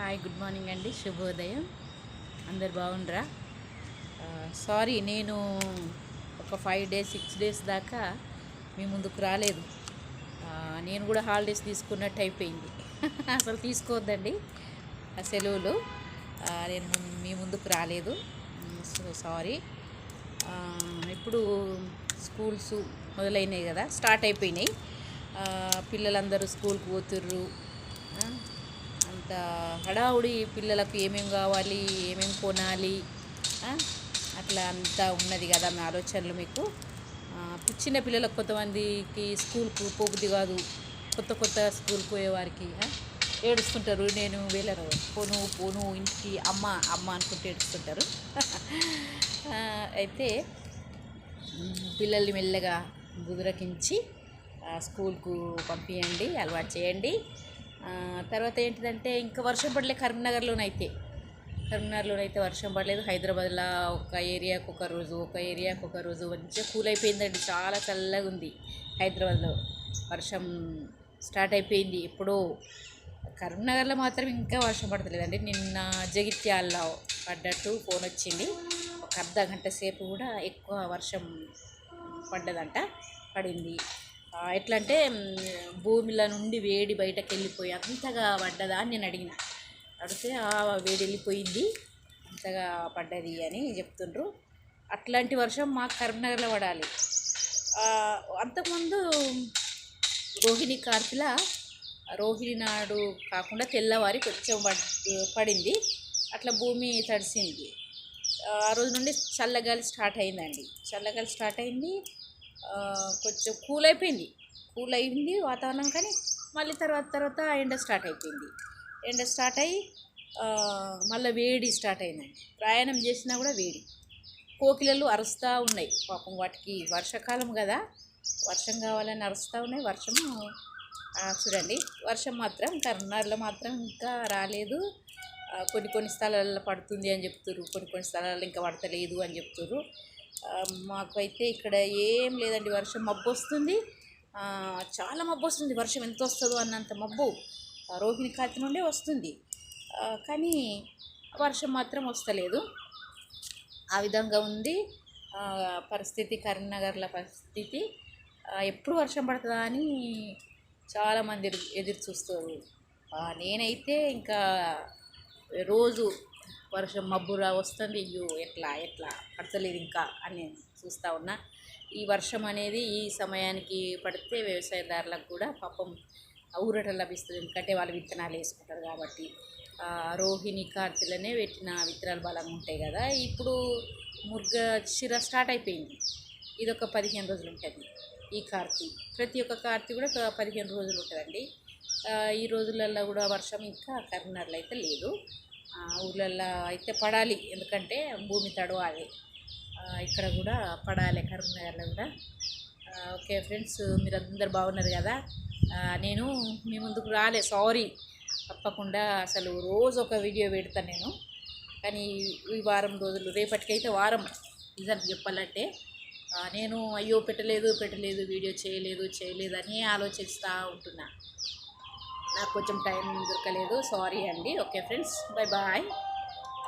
Hi good morning అండి. శుభోదయం. అందరు బాగుండ్రా? సారీ నేను ఒక ఫైవ్ డేస్ సిక్స్ డేస్ దాకా మీ ముందుకు రాలేదు. నేను కూడా హాలిడేస్ తీసుకున్నట్టు అయిపోయింది. అసలు తీసుకోవద్దండి ఆ సెలవులు. నేను మీ ముందుకు రాలేదు. So sorry. ఇప్పుడు స్కూల్స్ మొదలైనాయి కదా స్టార్ట్ అయిపోయినాయి. పిల్లలందరూ స్కూల్కి పోతుర్రు. అంత హడావుడి పిల్లలకు ఏమేం కావాలి ఏమేం కొనాలి అట్లా అంతా ఉన్నది కదా మీ ఆలోచనలు మీకు? చిన్న పిల్లలకు కొంతమందికి స్కూల్కు పోబుద్ది కాదు. కొత్త కొత్త స్కూల్కి పోయేవారికి ఏడుస్తుంటారు. నేను వెళ్ళను పోను పోను ఇంటికి అమ్మ అమ్మ అనుకుంటూ ఏడుస్తుంటారు. అయితే పిల్లల్ని మెల్లగా బుదరకించి స్కూల్కు పంపించండి అలవాటు చేయండి. తర్వాత ఏంటిదంటే ఇంకా వర్షం పడలే కరీంనగర్లోనైతే. కరీంనగర్లోనైతే వర్షం పడలేదు. హైదరాబాద్లో ఒక ఏరియాకు ఒక రోజు ఒక ఏరియాకు ఒక రోజు మంచిగా కూల్ అయిపోయిందండి. చాలా చల్లగా ఉంది హైదరాబాద్లో. వర్షం స్టార్ట్ అయిపోయింది ఎప్పుడో. కరీంనగర్లో మాత్రం ఇంకా వర్షం పడతలేదండి. నిన్న జగిత్యాల్లో పడ్డట్టు ఫోన్ వచ్చింది. ఒక అర్ధ గంట సేపు కూడా ఎక్కువ వర్షం పడ్డదంట పడింది. ఎట్లా అంటే భూమిలో నుండి వేడి బయటకు వెళ్ళిపోయి అంతగా పడ్డదా అని నేను అడిగిన. అడిగితే వేడి వెళ్ళిపోయింది అంతగా పడ్డది అని చెప్తుండ్రు. అట్లాంటి వర్షం మాకు కరీంనగర్లో పడాలి. అంతకుముందు రోహిణి కార్తిల రోహిణి నాడు కాకుండా తెల్లవారి కొంచెం పడ్ పడింది. అట్లా భూమి తడిసింది. ఆ రోజు నుండి చల్లగాలి స్టార్ట్ అయిందండి. చల్లగాలి స్టార్ట్ అయింది. కొంచెం కూల్ అయిపోయింది. కూల్ అయింది వాతావరణం కానీ మళ్ళీ తర్వాత తర్వాత ఎండ స్టార్ట్ అయిపోయింది. ఎండ స్టార్ట్ అయ్యి మళ్ళీ వేడి స్టార్ట్ అయిందండి. ప్రయాణం చేసినా కూడా వేడి. కోకిలలు అరుస్తూ ఉన్నాయి. పాపం వాటికి వర్షాకాలం కదా. వర్షం కావాలని అరుస్తూ ఉన్నాయి. వర్షం చూడండి. వర్షం మాత్రం కర్నాటకలో మాత్రం ఇంకా రాలేదు. కొన్ని కొన్ని స్థలాల్లో పడుతుంది అని చెప్తుర్రు. కొన్ని కొన్ని స్థలాల్లో ఇంకా పడతలేదు అని చెప్తుర్రు. మాకైతే ఇక్కడ ఏం లేదండి వర్షం మబ్బు వస్తుంది. చాలా మబ్బు వస్తుంది. వర్షం ఎంత వస్తుందో అన్నంత మబ్బు రోహిణి కార్తి నుండే వస్తుంది. కానీ వర్షం మాత్రం వస్తలేదు. ఆ విధంగా ఉంది. పరిస్థితి కరీంనగర్ల పరిస్థితి. ఎప్పుడు వర్షం పడుతుందా అని చాలామంది ఎదురు చూస్తారు. నేనైతే ఇంకా రోజు వర్షం మబ్బురా వస్తుంది అయ్యో ఎట్లా ఎట్లా పడతలేదు ఇంకా అని చూస్తూ ఉన్నా. ఈ వర్షం అనేది ఈ సమయానికి పడితే వ్యవసాయదారులకు కూడా పాపం ఊరట లభిస్తుంది. ఎందుకంటే వాళ్ళు విత్తనాలు వేసుకుంటారు కాబట్టి రోహిణి కార్తీలనే పెట్టిన విత్తనాలు బలంగా ఉంటాయి కదా. ఇప్పుడు ముర్గ శిర స్టార్ట్ అయిపోయింది. ఇది ఒక పదిహేను రోజులు ఉంటుంది ఈ కార్తీ. ప్రతి ఒక్క కార్తీ కూడా ఒక పదిహేను రోజులు ఉంటుందండి. ఈ రోజులలో కూడా వర్షం ఇంకా కరీంనగర్లో అయితే లేదు. ఊళ్ళల్లో అయితే పడాలి. ఎందుకంటే భూమి తడవాలి. ఇక్కడ కూడా పడాలి కరీంనగర్లో కూడా. ఓకే ఫ్రెండ్స్ మీరు అందరు బాగున్నారు కదా? నేను మీ ముందుకు రాలే సారీ. తప్పకుండా అసలు రోజు ఒక వీడియో పెడతాను నేను. కానీ ఈ వారం రోజులు రేపటికైతే వారం నిజానికి చెప్పాలంటే నేను అయ్యో పెట్టలేదు పెట్టలేదు వీడియో చేయలేదు చేయలేదు అని ఆలోచిస్తూ ఉంటున్నా. నాకు కొంచెం టైం దొరకలేదు. సారీ అండి. Okay friends bye bye.